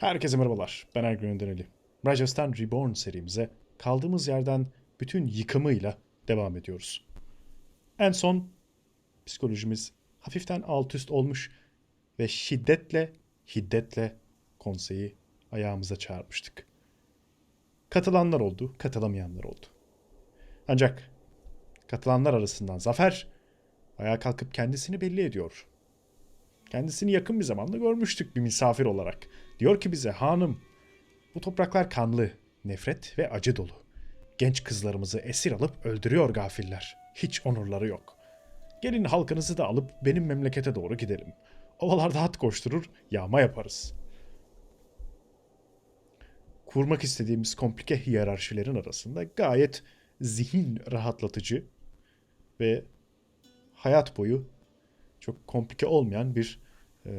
Herkese merhabalar. Ben Ergün Öndereli. Rajasthan Reborn serimize kaldığımız yerden bütün yıkımıyla devam ediyoruz. En son psikolojimiz hafiften alt üst olmuş ve şiddetle, hiddetle konseyi ayağımıza çağırmıştık. Katılanlar oldu, katılamayanlar oldu. Ancak katılanlar arasından Zafer ayağa kalkıp kendisini belli ediyor. Kendisini yakın bir zamanda görmüştük bir misafir olarak. Diyor ki bize hanım bu topraklar kanlı, nefret ve acı dolu. Genç kızlarımızı esir alıp öldürüyor gafiller. Hiç onurları yok. Gelin halkınızı da alıp benim memlekete doğru gidelim. Ovalarda at koşturur, yağma yaparız. Kurmak istediğimiz komplike hiyerarşilerin arasında gayet zihin rahatlatıcı ve hayat boyu çok komplike olmayan bir e,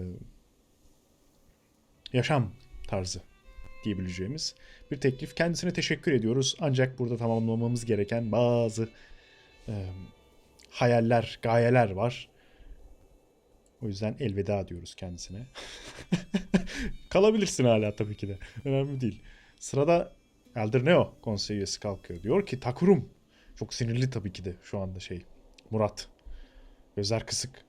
yaşam tarzı diyebileceğimiz bir teklif. Kendisine teşekkür ediyoruz. Ancak burada tamamlamamız gereken bazı e, hayaller, gayeler var. O yüzden elveda diyoruz kendisine. Kalabilirsin hala tabii ki de. Önemli değil. Sırada Elder Neo konsey üyesi kalkıyor. Diyor ki Takurum. Çok sinirli tabii ki de şu anda şey. Murat. Gözler kısık.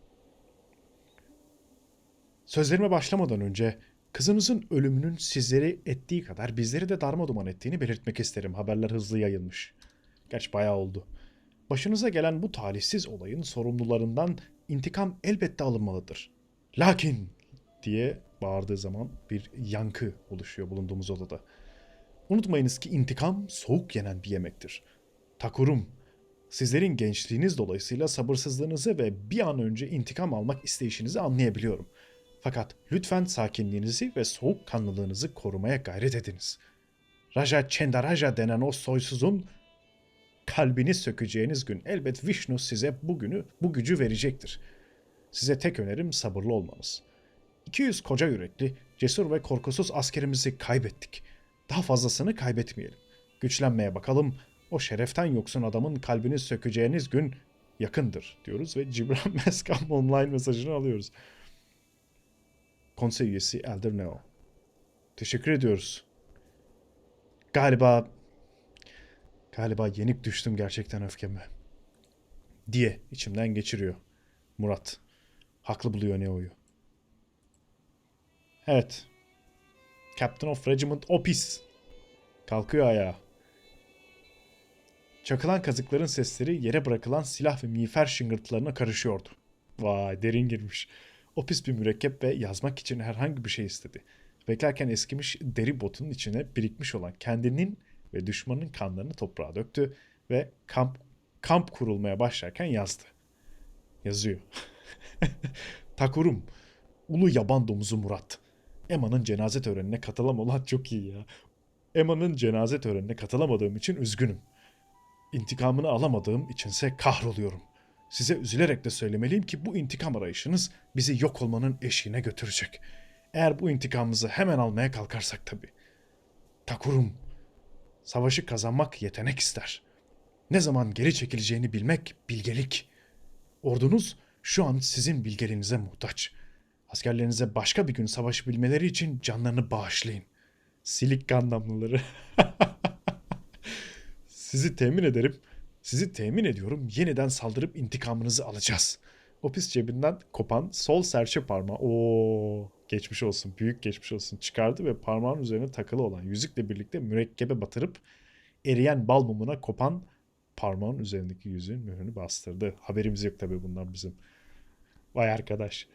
Sözlerime başlamadan önce kızınızın ölümünün sizleri ettiği kadar bizleri de darmaduman ettiğini belirtmek isterim. Haberler hızlı yayılmış. Gerçi bayağı oldu. Başınıza gelen bu talihsiz olayın sorumlularından intikam elbette alınmalıdır. Lakin diye bağırdığı zaman bir yankı oluşuyor bulunduğumuz odada. Unutmayınız ki intikam soğuk yenen bir yemektir. Takurum, sizlerin gençliğiniz dolayısıyla sabırsızlığınızı ve bir an önce intikam almak isteyişinizi anlayabiliyorum. Fakat lütfen sakinliğinizi ve soğukkanlılığınızı korumaya gayret ediniz. Raja Chendaraja denen o soysuzun kalbini sökeceğiniz gün elbet Vishnu size bugünü, bu gücü verecektir. Size tek önerim sabırlı olmanız. 200 koca yürekli, cesur ve korkusuz askerimizi kaybettik. Daha fazlasını kaybetmeyelim. Güçlenmeye bakalım. O şereften yoksun adamın kalbini sökeceğiniz gün yakındır diyoruz ve Cibran Meskam online mesajını alıyoruz. Konsey üyesi Elder Neo. Teşekkür ediyoruz. Galiba galiba yenik düştüm gerçekten öfkeme. Diye içimden geçiriyor Murat. Haklı buluyor Neo'yu. Evet. Captain of Regiment Opis. Kalkıyor ayağa. Çakılan kazıkların sesleri yere bırakılan silah ve miğfer şıngırtılarına karışıyordu. Vay derin girmiş. Opis bir mürekkep ve yazmak için herhangi bir şey istedi. Beklerken eskimiş deri botunun içine birikmiş olan kendinin ve düşmanın kanlarını toprağa döktü ve kamp kamp kurulmaya başlarken yazdı. Yazıyor. Takurum, ulu yaban domuzu Murat. Emma'nın cenaze törenine katılamamak çok iyi ya. Emma'nın cenaze törenine katılamadığım için üzgünüm. İntikamını alamadığım içinse kahroluyorum. Size üzülerek de söylemeliyim ki bu intikam arayışınız bizi yok olmanın eşiğine götürecek. Eğer bu intikamımızı hemen almaya kalkarsak tabii. Takurum, savaşı kazanmak yetenek ister. Ne zaman geri çekileceğini bilmek bilgelik. Ordunuz şu an sizin bilgeliğinize muhtaç. Askerlerinize başka bir gün savaşabilmeleri için canlarını bağışlayın. Silik gandamlıları. Sizi temin ederim. Sizi temin ediyorum. Yeniden saldırıp intikamınızı alacağız. Opis cebinden kopan sol serçe parmağı. Oo, geçmiş olsun. Büyük geçmiş olsun. Çıkardı ve parmağın üzerine takılı olan yüzükle birlikte mürekkebe batırıp eriyen bal mumuna kopan parmağın üzerindeki yüzüğün mührünü bastırdı. Haberimiz yok tabii bundan bizim. Vay arkadaş.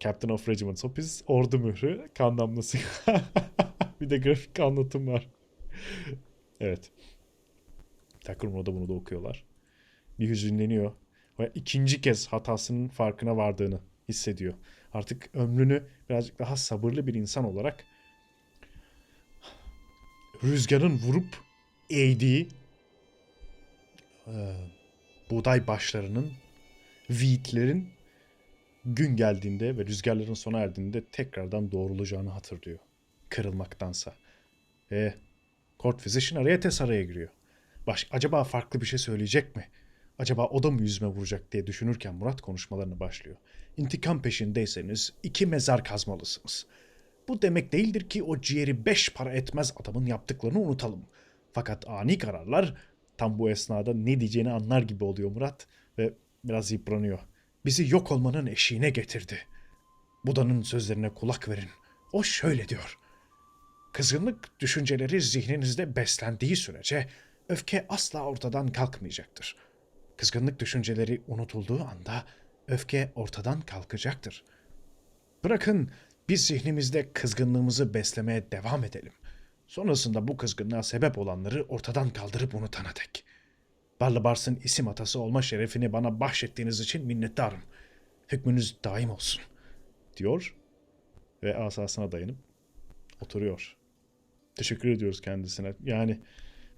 Captain of Regiment Opis ordu mührü kan damlası. bir de grafik anlatım var. evet. Takım da bunu da okuyorlar. Bir hüzünleniyor. Ve ikinci kez hatasının farkına vardığını hissediyor. Artık ömrünü birazcık daha sabırlı bir insan olarak rüzgarın vurup eğdiği e, buğday başlarının, wheatlerin gün geldiğinde ve rüzgarların sona erdiğinde tekrardan doğrulacağını hatırlıyor. Kırılmaktansa. Ve Court Physician araya araya giriyor. Baş, acaba farklı bir şey söyleyecek mi? Acaba o da mı yüzüme vuracak diye düşünürken Murat konuşmalarına başlıyor. İntikam peşindeyseniz iki mezar kazmalısınız. Bu demek değildir ki o ciğeri beş para etmez adamın yaptıklarını unutalım. Fakat ani kararlar tam bu esnada ne diyeceğini anlar gibi oluyor Murat ve biraz yıpranıyor. Bizi yok olmanın eşiğine getirdi. Buda'nın sözlerine kulak verin. O şöyle diyor. Kızgınlık düşünceleri zihninizde beslendiği sürece öfke asla ortadan kalkmayacaktır. Kızgınlık düşünceleri unutulduğu anda öfke ortadan kalkacaktır. Bırakın biz zihnimizde kızgınlığımızı beslemeye devam edelim. Sonrasında bu kızgınlığa sebep olanları ortadan kaldırıp unutana dek. Barlabars'ın isim atası olma şerefini bana bahşettiğiniz için minnettarım. Hükmünüz daim olsun. Diyor ve asasına dayanıp oturuyor. Teşekkür ediyoruz kendisine. Yani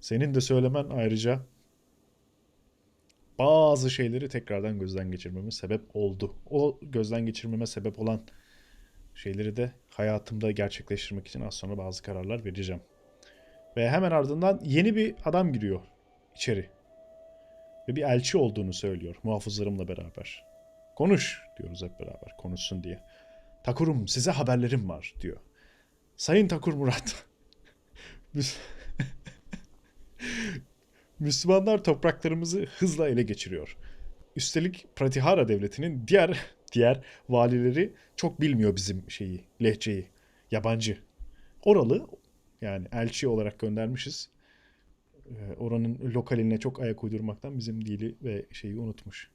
senin de söylemen ayrıca bazı şeyleri tekrardan gözden geçirmeme sebep oldu. O gözden geçirmeme sebep olan şeyleri de hayatımda gerçekleştirmek için az sonra bazı kararlar vereceğim. Ve hemen ardından yeni bir adam giriyor içeri. Ve bir elçi olduğunu söylüyor muhafızlarımla beraber. Konuş diyoruz hep beraber konuşsun diye. Takurum size haberlerim var diyor. Sayın Takur Murat. Müs- Müslümanlar topraklarımızı hızla ele geçiriyor. Üstelik Pratihara devletinin diğer diğer valileri çok bilmiyor bizim şeyi, lehçeyi. Yabancı. Oralı yani elçi olarak göndermişiz. Ee, Oranın lokaline çok ayak uydurmaktan bizim dili ve şeyi unutmuş.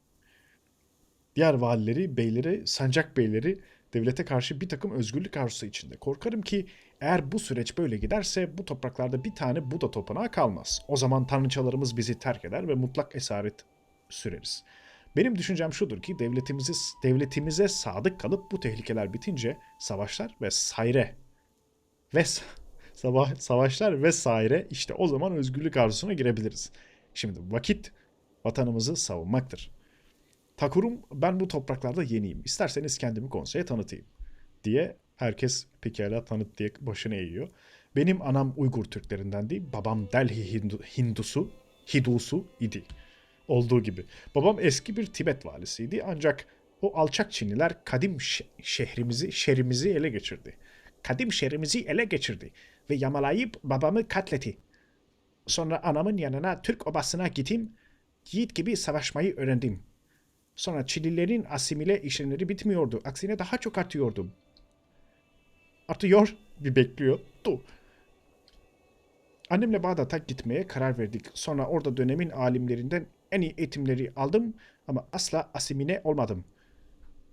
Diğer valileri, beyleri, sancak beyleri devlete karşı bir takım özgürlük arzusu içinde. Korkarım ki eğer bu süreç böyle giderse bu topraklarda bir tane Buda tapınağı kalmaz. O zaman tanrıçalarımız bizi terk eder ve mutlak esaret süreriz. Benim düşüncem şudur ki devletimizi devletimize sadık kalıp bu tehlikeler bitince savaşlar ve sayre ve sabah savaşlar ve sayre işte o zaman özgürlük arzusuna girebiliriz. Şimdi vakit vatanımızı savunmaktır. Takurum ben bu topraklarda yeniyim. İsterseniz kendimi konseye tanıtayım diye herkes pekala tanıt diye başını eğiyor. Benim anam Uygur Türklerinden değil, babam Delhi Hindu, Hindusu, Hidusu idi. Olduğu gibi. Babam eski bir Tibet valisiydi ancak o alçak Çinliler kadim şehrimizi, şehrimizi ele geçirdi. Kadim şehrimizi ele geçirdi ve yamalayıp babamı katletti. Sonra anamın yanına Türk obasına gittim, yiğit gibi savaşmayı öğrendim. Sonra Çinlilerin asimile işlemleri bitmiyordu. Aksine daha çok artıyordu. Artıyor. Bir bekliyor. Du. Annemle Bağdat'a gitmeye karar verdik. Sonra orada dönemin alimlerinden en iyi eğitimleri aldım ama asla asimine olmadım.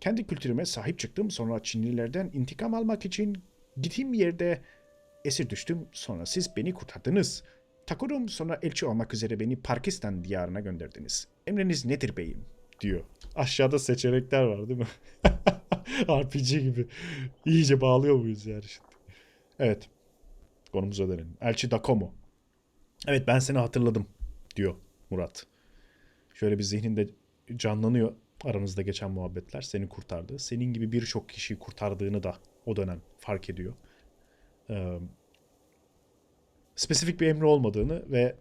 Kendi kültürüme sahip çıktım. Sonra Çinlilerden intikam almak için gittiğim yerde esir düştüm. Sonra siz beni kurtardınız. Takurum sonra elçi olmak üzere beni Pakistan diyarına gönderdiniz. Emriniz nedir beyim? Diyor. Aşağıda seçenekler var değil mi? RPG gibi. İyice bağlıyor muyuz yani şimdi? Evet. Konumuza dönelim. Elçi Dakomo. Evet ben seni hatırladım diyor Murat. Şöyle bir zihninde canlanıyor aranızda geçen muhabbetler. Seni kurtardı. Senin gibi birçok kişiyi kurtardığını da o dönem fark ediyor. Ee, spesifik bir emri olmadığını ve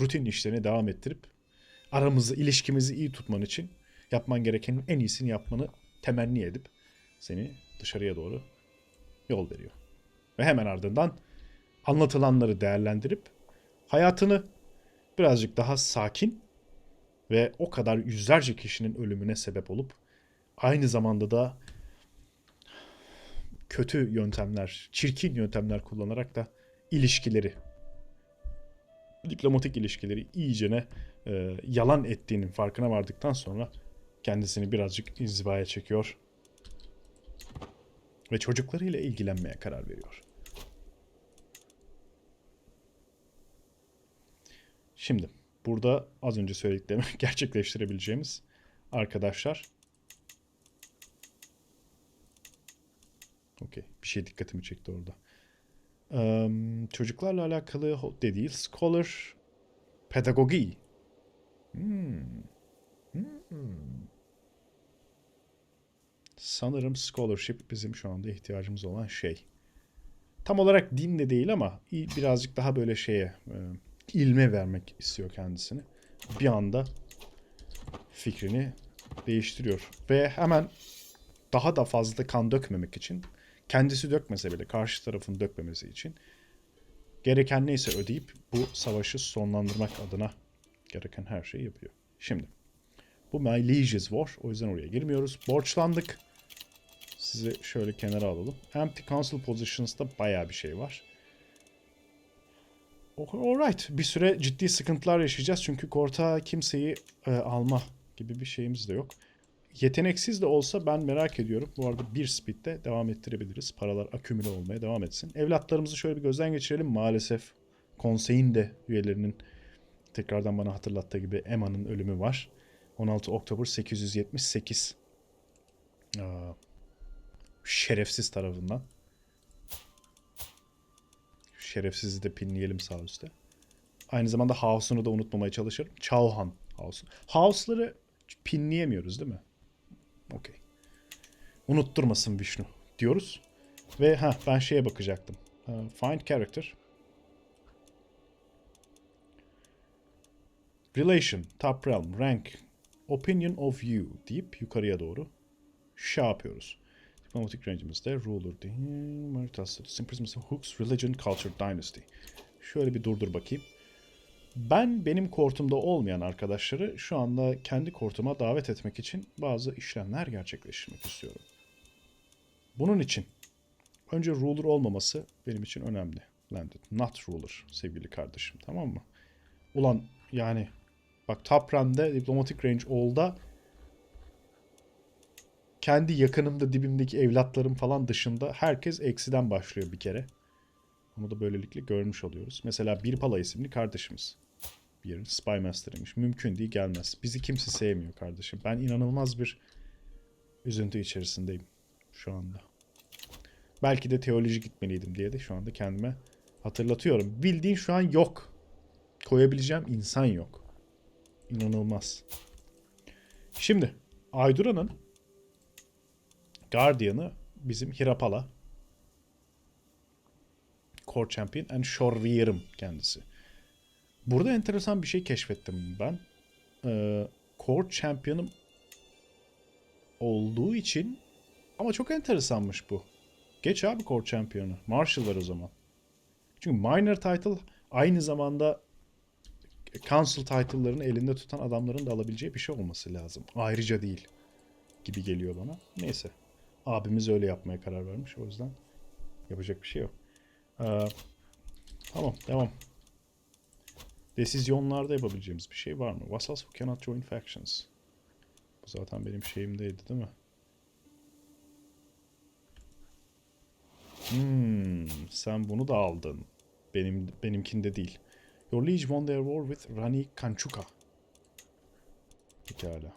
rutin işlerini devam ettirip aramızı, ilişkimizi iyi tutman için yapman gerekenin en iyisini yapmanı temenni edip seni dışarıya doğru yol veriyor. Ve hemen ardından anlatılanları değerlendirip hayatını birazcık daha sakin ve o kadar yüzlerce kişinin ölümüne sebep olup aynı zamanda da kötü yöntemler, çirkin yöntemler kullanarak da ilişkileri, diplomatik ilişkileri iyicene e, yalan ettiğinin farkına vardıktan sonra kendisini birazcık inzivaya çekiyor ve çocuklarıyla ilgilenmeye karar veriyor. Şimdi burada az önce söylediklerimi gerçekleştirebileceğimiz arkadaşlar. Okey. Bir şey dikkatimi çekti orada. Eee, çocuklarla alakalı de değil. Scholar pedagogi. Sanırım scholarship bizim şu anda ihtiyacımız olan şey. Tam olarak dinle değil ama birazcık daha böyle şeye e, ilme vermek istiyor kendisini. Bir anda fikrini değiştiriyor ve hemen daha da fazla kan dökmemek için kendisi dökmese bile karşı tarafın dökmemesi için gereken neyse ödeyip bu savaşı sonlandırmak adına gereken her şeyi yapıyor. Şimdi bu My Liege's War. O yüzden oraya girmiyoruz. Borçlandık. Sizi şöyle kenara alalım. Empty Council Positions'ta bayağı bir şey var. Alright. Bir süre ciddi sıkıntılar yaşayacağız. Çünkü Korta kimseyi e, alma gibi bir şeyimiz de yok. Yeteneksiz de olsa ben merak ediyorum. Bu arada bir speed'de devam ettirebiliriz. Paralar akümüle olmaya devam etsin. Evlatlarımızı şöyle bir gözden geçirelim. Maalesef konseyin de üyelerinin tekrardan bana hatırlattığı gibi Emma'nın ölümü var. 16 Oktober 878. Aa, şerefsiz tarafından. Şerefsizi de pinleyelim sağ üstte. Aynı zamanda House'unu da unutmamaya çalışırım. Chauhan House. House'ları pinleyemiyoruz değil mi? Okey. Unutturmasın Vishnu diyoruz. Ve ha ben şeye bakacaktım. Uh, find character. Relation, top realm, rank, opinion of you deyip yukarıya doğru şey yapıyoruz. Diplomatic range'imizde ruler, marital status, hooks, religion, culture, dynasty. Şöyle bir durdur bakayım. Ben benim kortumda olmayan arkadaşları şu anda kendi kortuma davet etmek için bazı işlemler gerçekleştirmek istiyorum. Bunun için önce ruler olmaması benim için önemli. Landed, not ruler sevgili kardeşim tamam mı? Ulan yani bak top run'de diplomatic range olda kendi yakınımda dibimdeki evlatlarım falan dışında herkes eksiden başlıyor bir kere. Onu da böylelikle görmüş oluyoruz. Mesela Bir Pala isimli kardeşimiz. Bir yerin Spy Master'ıymış. Mümkün değil gelmez. Bizi kimse sevmiyor kardeşim. Ben inanılmaz bir üzüntü içerisindeyim şu anda. Belki de teoloji gitmeliydim diye de şu anda kendime hatırlatıyorum. Bildiğin şu an yok. Koyabileceğim insan yok. İnanılmaz. Şimdi Aydura'nın Guardian'ı bizim Hirapala. Core Champion and Shorweir'ım kendisi. Burada enteresan bir şey keşfettim ben. Ee, Core Champion'ım olduğu için ama çok enteresanmış bu. Geç abi Core Champion'ı. Marshall var o zaman. Çünkü minor title aynı zamanda council title'larını elinde tutan adamların da alabileceği bir şey olması lazım. Ayrıca değil gibi geliyor bana. Neyse. Abimiz öyle yapmaya karar vermiş. O yüzden yapacak bir şey yok. Ee, tamam devam. Desizyonlarda yapabileceğimiz bir şey var mı? Vassals who cannot join factions. Bu zaten benim şeyimdeydi değil mi? Hmm, sen bunu da aldın. Benim benimkinde değil. Your liege won their war with Rani Kanchuka. Pekala.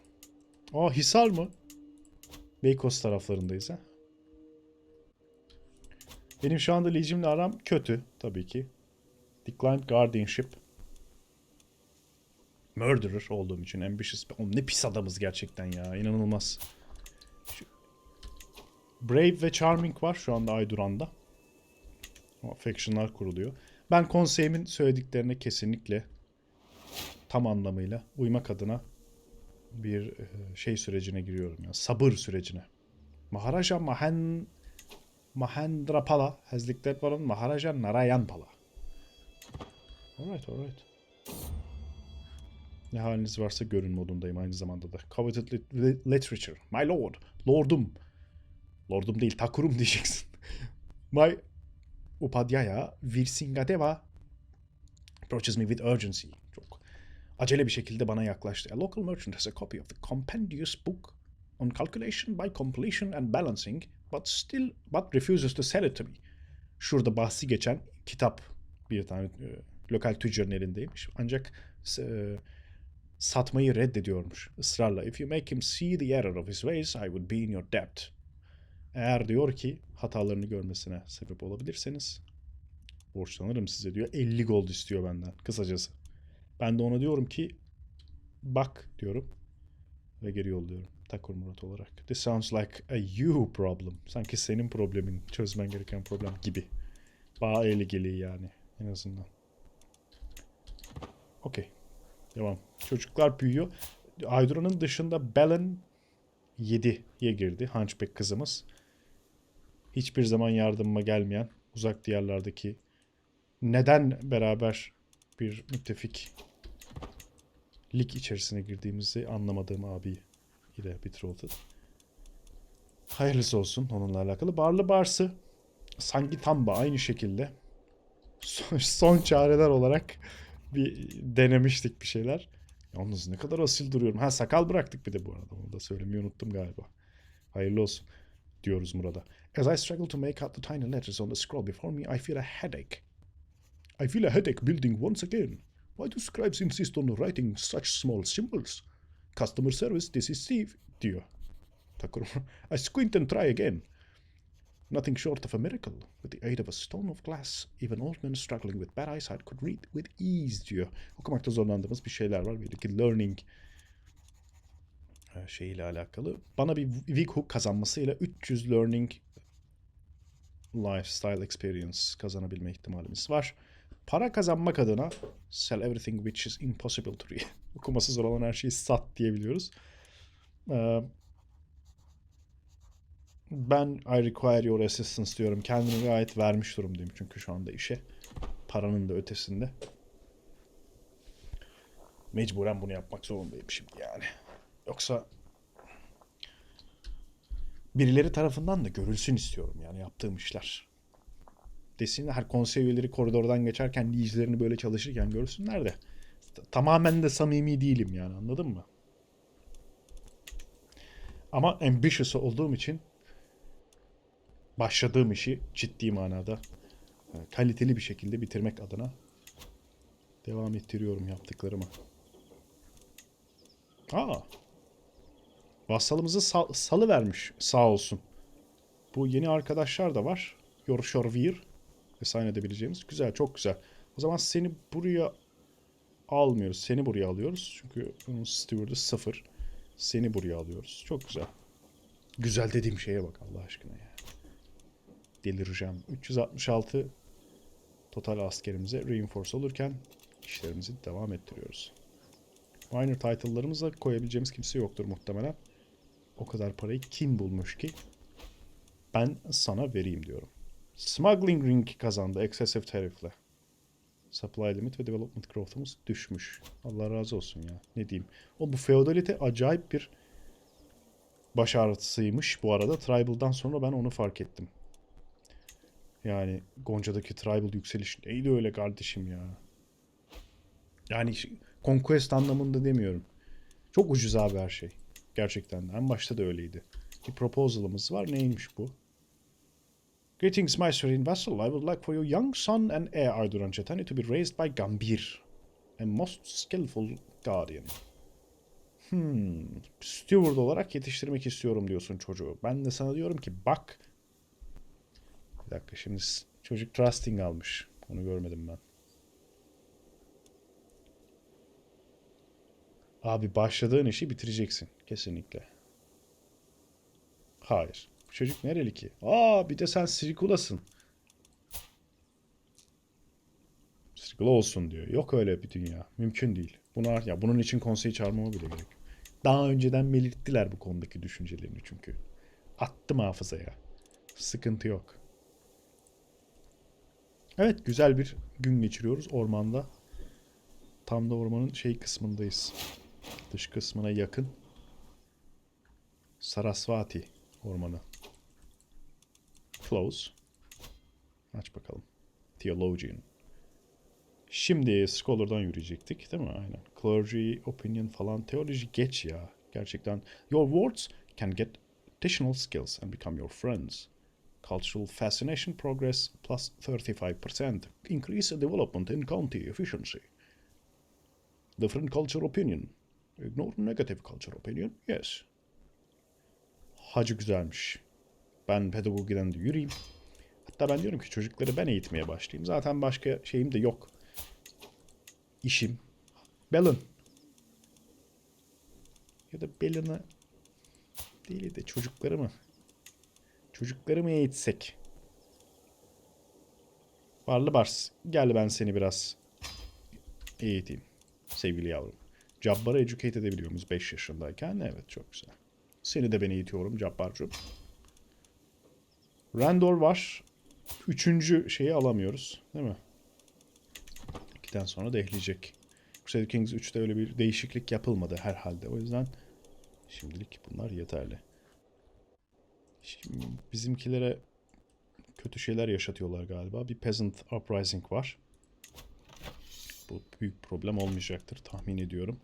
Aa Hisar mı? Beykoz taraflarındayız ha. Benim şu anda Liege'imle aram kötü tabii ki. Declined Guardianship. Murderer olduğum için ambitious. Oğlum ne pis adamız gerçekten ya. İnanılmaz. Brave ve Charming var şu anda Ayduran'da. Ama faction'lar kuruluyor. Ben konseyimin söylediklerine kesinlikle tam anlamıyla uymak adına bir şey sürecine giriyorum. Yani sabır sürecine. Maharaja Mahen declared war on Maharaja Narayanpala. Alright, alright. Ne haliniz varsa görün modundayım aynı zamanda da. Coveted literature. My lord. Lordum. Lordum değil, takurum diyeceksin. My Upadhyaya Virsingadeva approaches me with urgency. Çok acele bir şekilde bana yaklaştı. A local merchant has a copy of the compendious book on calculation by completion and balancing but still but refuses to sell it to me. Şurada bahsi geçen kitap bir tane e, lokal tüccarın elindeymiş. Ancak e, satmayı reddediyormuş ısrarla. If you make him see the error of his ways, I would be in your debt. Eğer diyor ki hatalarını görmesine sebep olabilirseniz borçlanırım size diyor. 50 gold istiyor benden kısacası. Ben de ona diyorum ki bak diyorum ve geri yolluyorum. Takur Murat olarak. This sounds like a you problem. Sanki senin problemin, çözmen gereken problem gibi. Bağ geliği yani en azından. Okey. Devam. Çocuklar büyüyor. Aydura'nın dışında Belen 7'ye girdi. Hunchback kızımız. Hiçbir zaman yardımıma gelmeyen uzak diyarlardaki neden beraber bir müttefik lig içerisine girdiğimizi anlamadığım abi ile betrothed. Hayırlısı olsun onunla alakalı. Barlı Bars'ı sanki Tamba aynı şekilde son, son çareler olarak bir denemiştik bir şeyler. Yalnız ne kadar asil duruyorum. Ha sakal bıraktık bir de bu arada. Onu da söylemeyi unuttum galiba. Hayırlı olsun diyoruz Murat'a. As I struggle to make out the tiny letters on the scroll before me, I feel a headache. I feel a headache building once again. Why do scribes insist on writing such small symbols? Customer service, this is Steve, diyor. Takuro. I squint and try again. Nothing short of a miracle. With the aid of a stone of glass, even old men struggling with bad eyesight could read with ease diyor. Okumakta zorlandığımız bir şeyler var. İki learning e, şeyiyle alakalı. Bana bir Wighook kazanmasıyla 300 learning lifestyle experience kazanabilme ihtimalimiz var. Para kazanmak adına sell everything which is impossible to read. Okuması zor olan her şeyi sat diyebiliyoruz. Ee, ben I require your assistance diyorum. Kendimi gayet vermiş durumdayım çünkü şu anda işe. Paranın da ötesinde. Mecburen bunu yapmak zorundayım şimdi yani. Yoksa birileri tarafından da görülsün istiyorum yani yaptığım işler. Desinler her konsey üyeleri koridordan geçerken izlerini böyle çalışırken görsünler de tamamen de samimi değilim yani anladın mı? Ama ambitious olduğum için başladığım işi ciddi manada e, kaliteli bir şekilde bitirmek adına devam ettiriyorum yaptıklarımı. Aa. Vassalımızı sal- salı vermiş sağ olsun. Bu yeni arkadaşlar da var. Yorşorvir ve sign edebileceğimiz. Güzel çok güzel. O zaman seni buraya almıyoruz. Seni buraya alıyoruz. Çünkü bunun steward'ı sıfır. Seni buraya alıyoruz. Çok güzel. Güzel dediğim şeye bak Allah aşkına ya. Delireceğim. 366 total askerimize reinforce olurken işlerimizi devam ettiriyoruz. Minor title'larımıza koyabileceğimiz kimse yoktur muhtemelen. O kadar parayı kim bulmuş ki? Ben sana vereyim diyorum. Smuggling Ring kazandı excessive tariff'le. Supply limit ve development growth'umuz düşmüş. Allah razı olsun ya. Ne diyeyim. O bu feodalite acayip bir baş ağrısıymış bu arada. Tribal'dan sonra ben onu fark ettim. Yani Gonca'daki Tribal yükseliş neydi öyle kardeşim ya. Yani Conquest anlamında demiyorum. Çok ucuz abi her şey. Gerçekten de. En başta da öyleydi. Bir proposal'ımız var. Neymiş bu? Greetings, my serene vassal. I would like for your young son and heir Arduran Chetani to be raised by Gambir, a most skillful guardian. Hmm, steward olarak yetiştirmek istiyorum diyorsun çocuğu. Ben de sana diyorum ki bak. Bir dakika şimdi çocuk trusting almış. Onu görmedim ben. Abi başladığın işi bitireceksin. Kesinlikle. Hayır. Çocuk nereli ki? Aa bir de sen Sirikulasın. Sirikula olsun diyor. Yok öyle bir dünya. Mümkün değil. Buna, ya bunun için konseyi çağırmama bile gerek. Daha önceden belirttiler bu konudaki düşüncelerini çünkü. Attım hafızaya. Sıkıntı yok. Evet güzel bir gün geçiriyoruz ormanda. Tam da ormanın şey kısmındayız. Dış kısmına yakın. Sarasvati ormanı. Close. Aç bakalım. Theologian. Şimdi Scholar'dan yürüyecektik değil mi? Aynen. Clergy, opinion falan. Teoloji geç ya. Gerçekten. Your wards can get additional skills and become your friends. Cultural fascination progress plus 35%. Increase development in county efficiency. Different culture opinion. Ignore negative culture opinion. Yes. Hacı güzelmiş. Ben pedagogiden de yürüyeyim. Hatta ben diyorum ki çocukları ben eğitmeye başlayayım. Zaten başka şeyim de yok. İşim. Balon. Ya da Balon'ı değil de çocukları mı? Çocukları mı eğitsek? Barlı Bars. Gel ben seni biraz eğiteyim. Sevgili yavrum. Cabbar'ı educate edebiliyor muyuz 5 yaşındayken? Evet çok güzel. Seni de ben eğitiyorum Cabbar'cığım. Randor var. Üçüncü şeyi alamıyoruz. Değil mi? İkiden sonra da ekleyecek. Crusader Kings 3'te öyle bir değişiklik yapılmadı herhalde. O yüzden şimdilik bunlar yeterli. Şimdi bizimkilere kötü şeyler yaşatıyorlar galiba. Bir Peasant Uprising var. Bu büyük problem olmayacaktır tahmin ediyorum.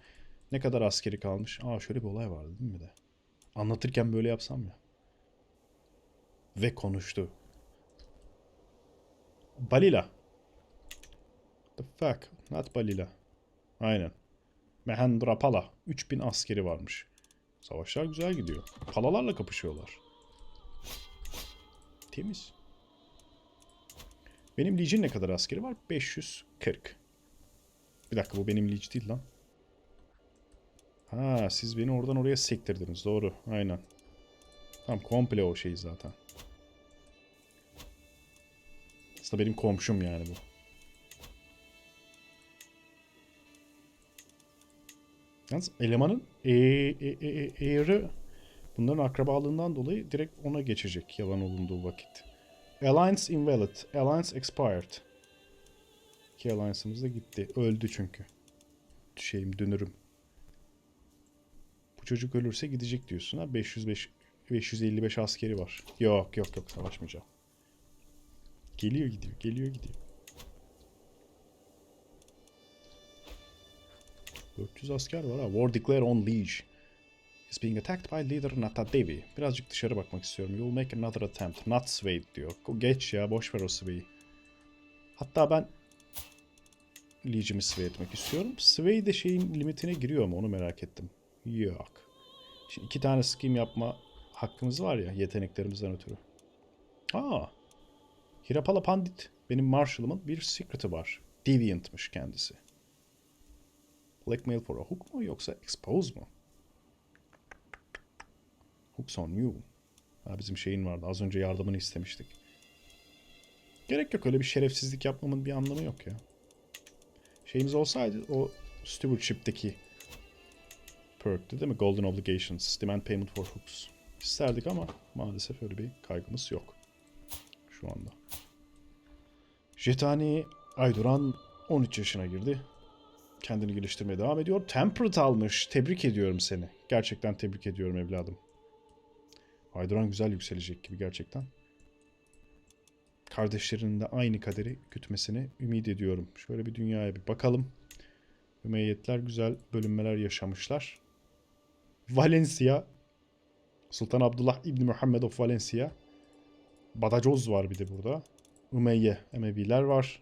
Ne kadar askeri kalmış? Aa şöyle bir olay vardı değil mi de? Anlatırken böyle yapsam ya. Ve konuştu. Balila. The fuck? Not Balila. Aynen. Mehendrapala. 3000 askeri varmış. Savaşlar güzel gidiyor. Palalarla kapışıyorlar. Temiz. Benim Legion ne kadar askeri var? 540. Bir dakika bu benim Legion değil lan. Ha siz beni oradan oraya sektirdiniz. Doğru. Aynen. Tam komple o şey zaten. Aslında benim komşum yani bu. Yalnız elemanın e, e, e, eğri bunların akrabalığından dolayı direkt ona geçecek yalan olunduğu vakit. Alliance invalid. Alliance expired. İki alliance'ımız da gitti. Öldü çünkü. Şeyim dönürüm. Bu çocuk ölürse gidecek diyorsun ha. 505 555 askeri var. Yok yok yok savaşmayacağım. Geliyor gidiyor. Geliyor gidiyor. 400 asker var ha. War declare on Liege. Is being attacked by leader Natadevi. Birazcık dışarı bakmak istiyorum. You'll make another attempt. Not Sway diyor. Geç ya. Boş ver o Sway'i. Hatta ben Liege'imi Sway etmek istiyorum. Sway de şeyin limitine giriyor mu onu merak ettim. Yok. Şimdi iki tane scheme yapma hakkımız var ya yeteneklerimizden ötürü. Aa. Hirapala Pandit. Benim Marshall'ımın bir secret'ı var. Deviant'mış kendisi. Blackmail for a hook mu yoksa expose mu? Hooks on you. Ha, bizim şeyin vardı. Az önce yardımını istemiştik. Gerek yok. Öyle bir şerefsizlik yapmamın bir anlamı yok ya. Şeyimiz olsaydı o stewardship'teki perk'tü değil mi? Golden Obligations. Demand payment for hooks. İsterdik ama maalesef öyle bir kaygımız yok. Şu anda. Jetani Ayduran 13 yaşına girdi. Kendini geliştirmeye devam ediyor. Temperate almış. Tebrik ediyorum seni. Gerçekten tebrik ediyorum evladım. Ayduran güzel yükselecek gibi gerçekten. Kardeşlerinin de aynı kaderi gütmesini ümit ediyorum. Şöyle bir dünyaya bir bakalım. Ümeyyetler güzel bölünmeler yaşamışlar. Valencia. Sultan Abdullah İbni Muhammed of Valencia. Badacoz var bir de burada. Ümeyye Emeviler var.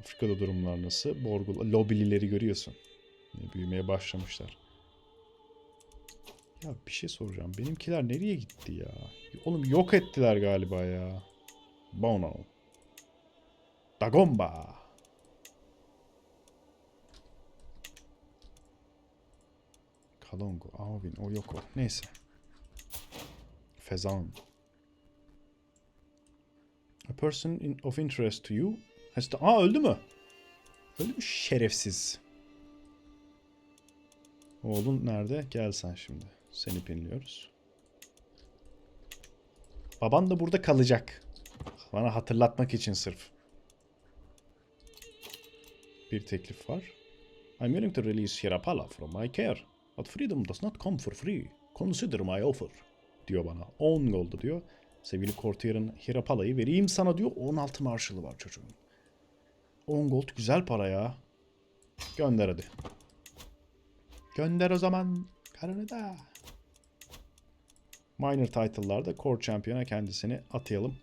Afrika'da durumlar nasıl? Borgul, Lobilileri görüyorsun. Büyümeye başlamışlar. Ya bir şey soracağım. Benimkiler nereye gitti ya? Oğlum yok ettiler galiba ya. Bono. Dagomba. Kalongo, Avin, o yok o. Neyse. Fezan. A person in, of interest to you has to... Aa öldü mü? Öldü mü şerefsiz? Oğlun nerede? Gel sen şimdi. Seni pinliyoruz. Baban da burada kalacak. Bana hatırlatmak için sırf. Bir teklif var. I'm willing to release Hirapala from my care. But freedom does not come for free. Consider my offer. Diyor bana. 10 gold diyor. Sevgili Courtier'ın Hirapala'yı vereyim sana diyor. 16 marşalı var çocuğun. 10 gold güzel para ya. Gönder hadi. Gönder o zaman. Karını da. Minor title'larda Core Champion'a kendisini atayalım.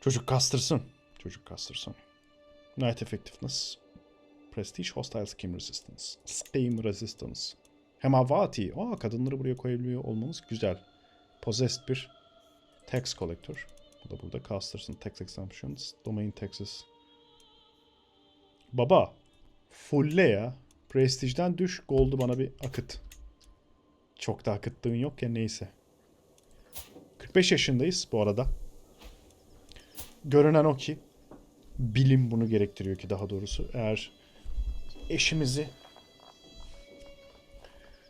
Çocuk kastırsın. Çocuk kastırsın. Night Effectiveness. Prestige Hostile Scheme Resistance. Scheme Resistance. Hemavati. Aa kadınları buraya koyabiliyor olmamız güzel. Possessed bir Tax Collector. Bu da burada kastırsın. Tax Exemptions. Domain Taxes. Baba. Fulle ya. Prestige'den düş. Gold'u bana bir akıt. Çok da akıttığın yok ya neyse. 45 yaşındayız bu arada. Görünen o ki bilim bunu gerektiriyor ki daha doğrusu eğer eşimizi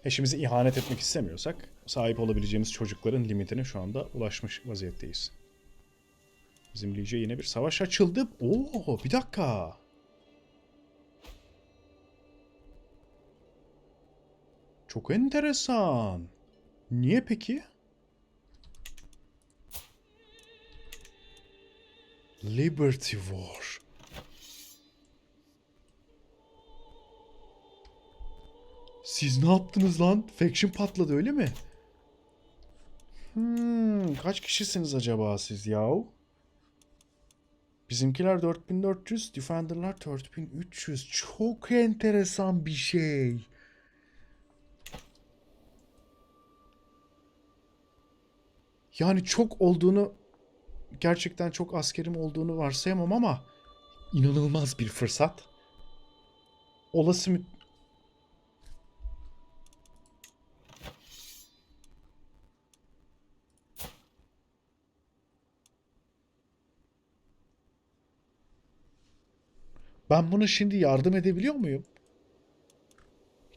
eşimize ihanet etmek istemiyorsak sahip olabileceğimiz çocukların limitine şu anda ulaşmış vaziyetteyiz. Bizim lige yine bir savaş açıldı. Oo bir dakika. Çok enteresan. Niye peki? Liberty War. Siz ne yaptınız lan? Faction patladı öyle mi? Hmm, kaç kişisiniz acaba siz yahu? Bizimkiler 4400, Defender'lar 4300. Çok enteresan bir şey. Yani çok olduğunu gerçekten çok askerim olduğunu varsayamam ama inanılmaz bir fırsat. Olası mü- Ben buna şimdi yardım edebiliyor muyum?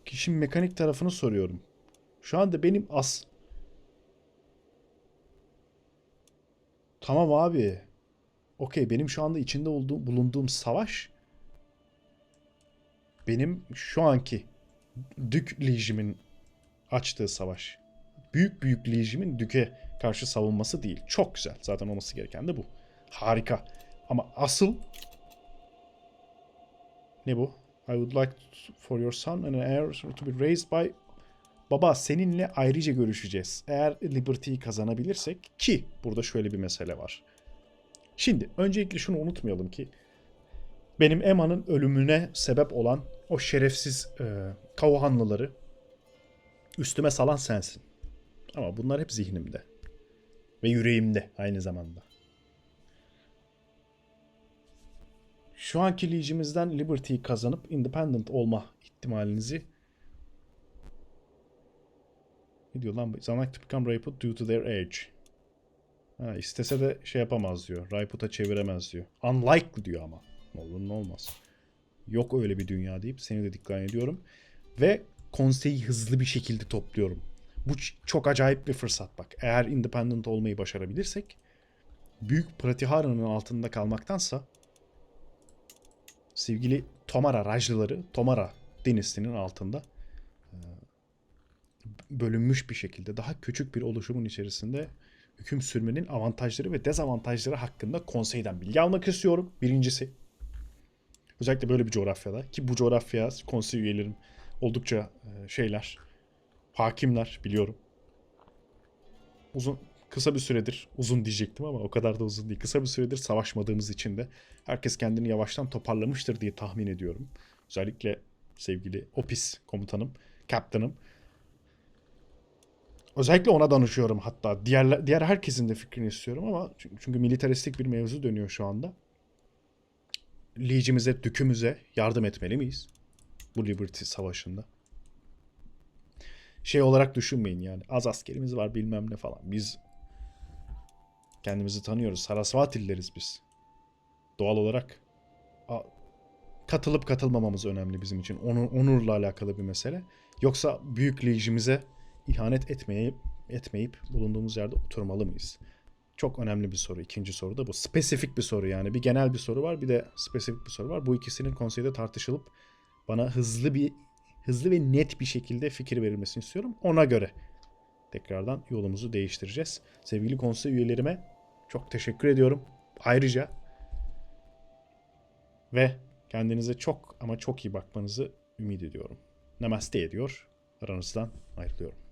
Şimdi mekanik tarafını soruyorum. Şu anda benim as... Tamam abi. Okey benim şu anda içinde olduğum, bulunduğum savaş benim şu anki Dük Lijimin açtığı savaş. Büyük büyük Lijimin Dük'e karşı savunması değil. Çok güzel. Zaten olması gereken de bu. Harika. Ama asıl ne bu? I would like for your son and heir to be raised by Baba seninle ayrıca görüşeceğiz. Eğer Liberty'yi kazanabilirsek ki burada şöyle bir mesele var. Şimdi öncelikle şunu unutmayalım ki benim Emma'nın ölümüne sebep olan o şerefsiz e, Kauhanlıları üstüme salan sensin. Ama bunlar hep zihnimde. Ve yüreğimde aynı zamanda. Şu anki Liege'imizden Liberty'yi kazanıp Independent olma ihtimalinizi ne diyor lan? It's to become Raiput due to their age. Ha, istese de şey yapamaz diyor. Raiput'a çeviremez diyor. Unlikely diyor ama. Ne olur ne olmaz. Yok öyle bir dünya deyip seni de dikkat ediyorum. Ve konseyi hızlı bir şekilde topluyorum. Bu çok acayip bir fırsat bak. Eğer independent olmayı başarabilirsek büyük Pratihara'nın altında kalmaktansa sevgili Tomara rajlıları Tomara dinastinin altında bölünmüş bir şekilde daha küçük bir oluşumun içerisinde hüküm sürmenin avantajları ve dezavantajları hakkında konseyden bilgi almak istiyorum. Birincisi. Özellikle böyle bir coğrafyada ki bu coğrafya konsey üyelerim oldukça e, şeyler hakimler biliyorum. Uzun kısa bir süredir uzun diyecektim ama o kadar da uzun değil. Kısa bir süredir savaşmadığımız için de herkes kendini yavaştan toparlamıştır diye tahmin ediyorum. Özellikle sevgili Opis komutanım, kaptanım. Özellikle ona danışıyorum hatta. Diğer diğer herkesin de fikrini istiyorum ama çünkü, çünkü militaristik bir mevzu dönüyor şu anda. Liege'imize, dükümüze yardım etmeli miyiz? Bu Liberty savaşında. Şey olarak düşünmeyin yani. Az askerimiz var bilmem ne falan. Biz kendimizi tanıyoruz. Sarasvatilleriz biz. Doğal olarak katılıp katılmamamız önemli bizim için. Onur, onurla alakalı bir mesele. Yoksa büyük Liege'imize ihanet etmeyip etmeyip bulunduğumuz yerde oturmalı mıyız? Çok önemli bir soru. İkinci soru da bu. Spesifik bir soru yani. Bir genel bir soru var, bir de spesifik bir soru var. Bu ikisinin konseyde tartışılıp bana hızlı bir hızlı ve net bir şekilde fikir verilmesini istiyorum. Ona göre tekrardan yolumuzu değiştireceğiz. Sevgili konsey üyelerime çok teşekkür ediyorum. Ayrıca ve kendinize çok ama çok iyi bakmanızı ümit ediyorum. Namaste ediyor. Aranızdan ayrılıyorum.